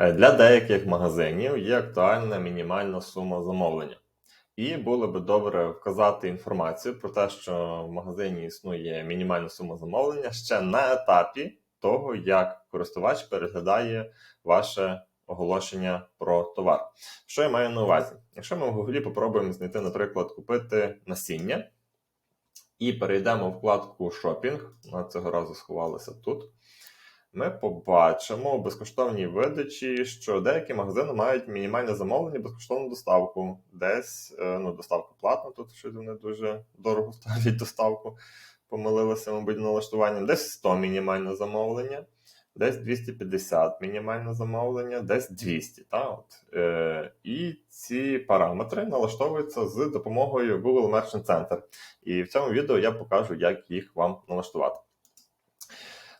Е, Для деяких магазинів є актуальна мінімальна сума замовлення. І було би добре вказати інформацію про те, що в магазині існує мінімальна сума замовлення ще на етапі того, як користувач переглядає ваше оголошення про товар. Що я маю на увазі? Якщо ми в Гуглі попробуємо знайти, наприклад, купити насіння і перейдемо в вкладку Шопінг, вона цього разу сховалася тут. Ми побачимо у безкоштовній видачі, що деякі магазини мають мінімальне замовлення, безкоштовну доставку. Десь е, ну, доставка платна, тут щось вони дуже дорого ставлять доставку. Помилилися, мабуть, налаштуванням. Десь 100 мінімальне замовлення, десь 250 мінімальне замовлення, десь 200. Та, от. Е, і ці параметри налаштовуються з допомогою Google Merchant Center. І в цьому відео я покажу, як їх вам налаштувати.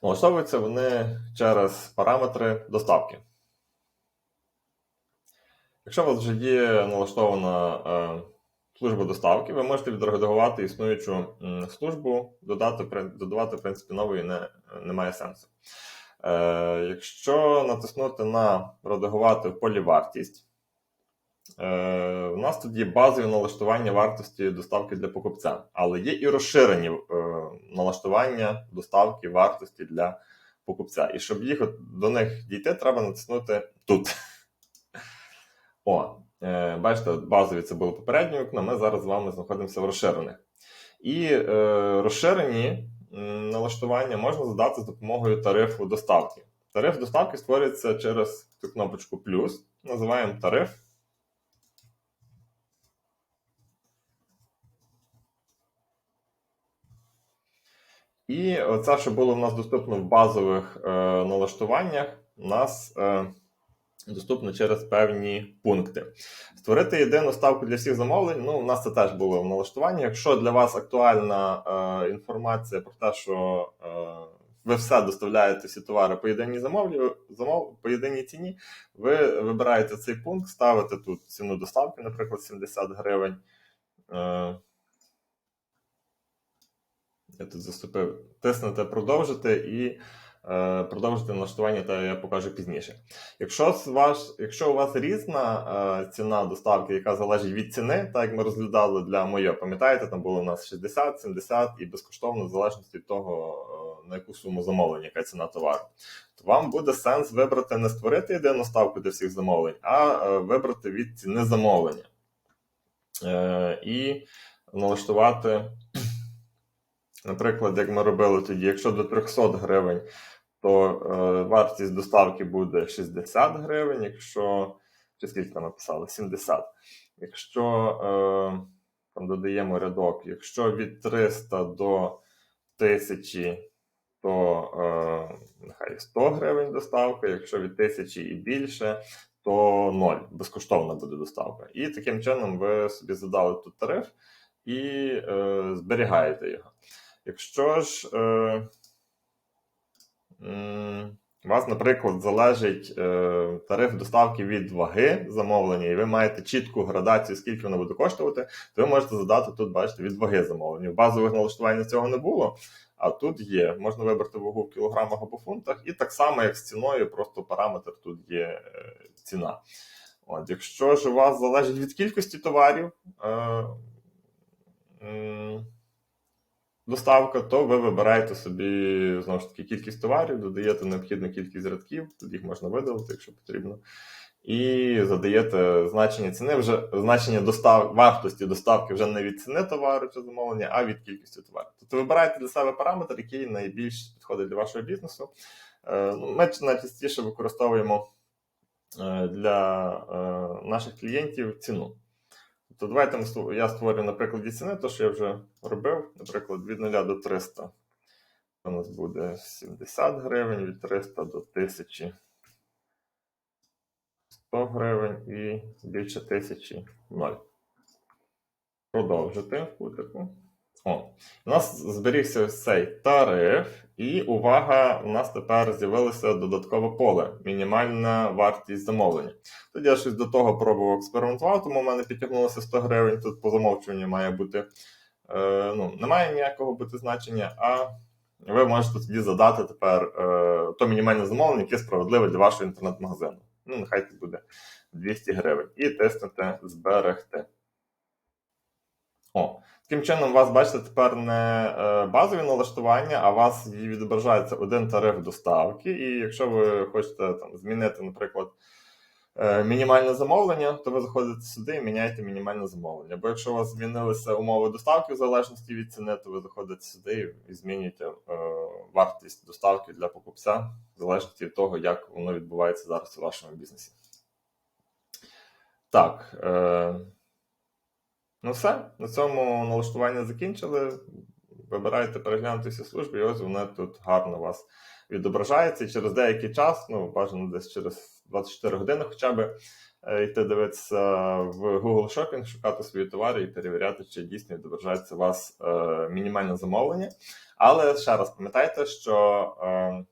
Налаштовуються вони через параметри доставки. Якщо у вас вже є налаштована е, служба доставки, ви можете відредагувати існуючу службу, додати, додавати, в принципі, нової не, немає сенсу. Е, якщо натиснути на редагувати в полі вартість, у нас тут є базові налаштування вартості доставки для покупця, але є і розширені е, налаштування доставки вартості для покупця. І щоб їх до них дійти, треба натиснути тут. О, е, бачите, базові це було попереднє вікно, ми зараз з вами знаходимося в розширених. І е, розширені налаштування можна задати з допомогою тарифу доставки. Тариф доставки створюється через цю кнопочку плюс. Називаємо тариф. І оце, що було в нас доступно в базових е, налаштуваннях, у нас е, доступно через певні пункти. Створити єдину ставку для всіх замовлень. Ну, у нас це теж було в налаштуванні. Якщо для вас актуальна е, інформація про те, що е, ви все доставляєте всі товари по єдиній замовлі, замов, по єдиній ціні, ви вибираєте цей пункт, ставите тут ціну доставки, наприклад, 70 гривень. Е, тут заступив. Тиснете продовжити і е, продовжити налаштування, та я покажу пізніше. Якщо, ваш, якщо у вас різна е, ціна доставки, яка залежить від ціни, так як ми розглядали для моє, пам'ятаєте, там було у нас 60, 70 і безкоштовно, в залежності від того, е, на яку суму замовлення, яка ціна товару, то вам буде сенс вибрати не створити єдину ставку для всіх замовлень, а е, вибрати від ціни замовлення. Е, і налаштувати. Наприклад, як ми робили тоді, якщо до 300 гривень, то е, вартість доставки буде 60 гривень, якщо чи скільки там написали? 70. Якщо е, там додаємо рядок, якщо від 300 до 1000, то е, нехай 100 гривень доставка, якщо від 1000 і більше, то 0, безкоштовна буде доставка. І таким чином ви собі задали тут тариф і е, зберігаєте його. Якщо ж е, у вас, наприклад, залежить е, тариф доставки від ваги замовлення, і ви маєте чітку градацію, скільки воно буде коштувати, то ви можете задати тут, бачите, від ваги замовлення. В базових налаштуваннях цього не було, а тут є. Можна вибрати вагу в кілограмах або фунтах, і так само, як з ціною, просто параметр тут є е, ціна. От, якщо ж у вас залежить від кількості товарів, е, м, доставка, то ви вибираєте собі знову ж таки кількість товарів, додаєте необхідну кількість рядків, тут їх можна видалити, якщо потрібно. І задаєте значення ціни, вже значення достав, вартості доставки вже не від ціни товару чи замовлення, а від кількості товарів. Тобто вибираєте для себе параметр, який найбільш підходить для вашого бізнесу. Е, ну, Ми найчастіше використовуємо е, для е, наших клієнтів ціну. То давайте я створю на прикладі ціни, то що я вже робив, наприклад, від 0 до 300. У нас буде 70 гривень, від 300 до 1000 100 гривень і більше 1000 0. Продовжити футику. О, у нас зберігся цей тариф, і увага, у нас тепер з'явилося додаткове поле мінімальна вартість замовлення. Тоді я щось до того пробував експериментувати, тому в мене підтягнулося 100 гривень. Тут по замовчуванню має бути. Е, ну, немає ніякого бути значення, а ви можете тоді задати тепер е, то мінімальне замовлення, яке справедливе для вашого інтернет-магазину. Ну, нехай це буде 200 гривень. І тиснете зберегти. О, таким чином, у вас, бачите, тепер не е, базові налаштування, а у вас відображається один тариф доставки. І якщо ви хочете там, змінити, наприклад, е, мінімальне замовлення, то ви заходите сюди і міняєте мінімальне замовлення. Бо якщо у вас змінилися умови доставки в залежності від ціни, то ви заходите сюди і змінюєте е, вартість доставки для покупця в залежності від того, як воно відбувається зараз у вашому бізнесі. Так. Ну все. На цьому налаштування закінчили. Вибираєте переглянути всі і ось вони тут гарно вас відображаються. І через деякий час, ну, бажано десь через 24 години хоча б е, йти дивитися в Google Shopping, шукати свої товари і перевіряти, чи дійсно відображається у вас е, мінімальне замовлення. Але ще раз пам'ятайте, що е,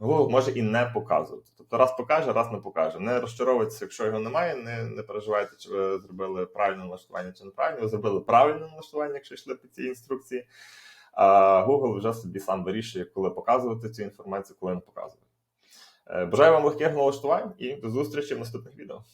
Google може і не показувати. Тобто раз покаже, раз не покаже. Не розчаровується, якщо його немає, не, не переживайте, чи ви зробили правильне налаштування чи неправильне. Ви зробили правильне налаштування, якщо йшли по цій інструкції. А Google вже собі сам вирішує, коли показувати цю інформацію, коли не показувати. Е, Бажаю вам легких налаштувань і до зустрічі в наступних відео.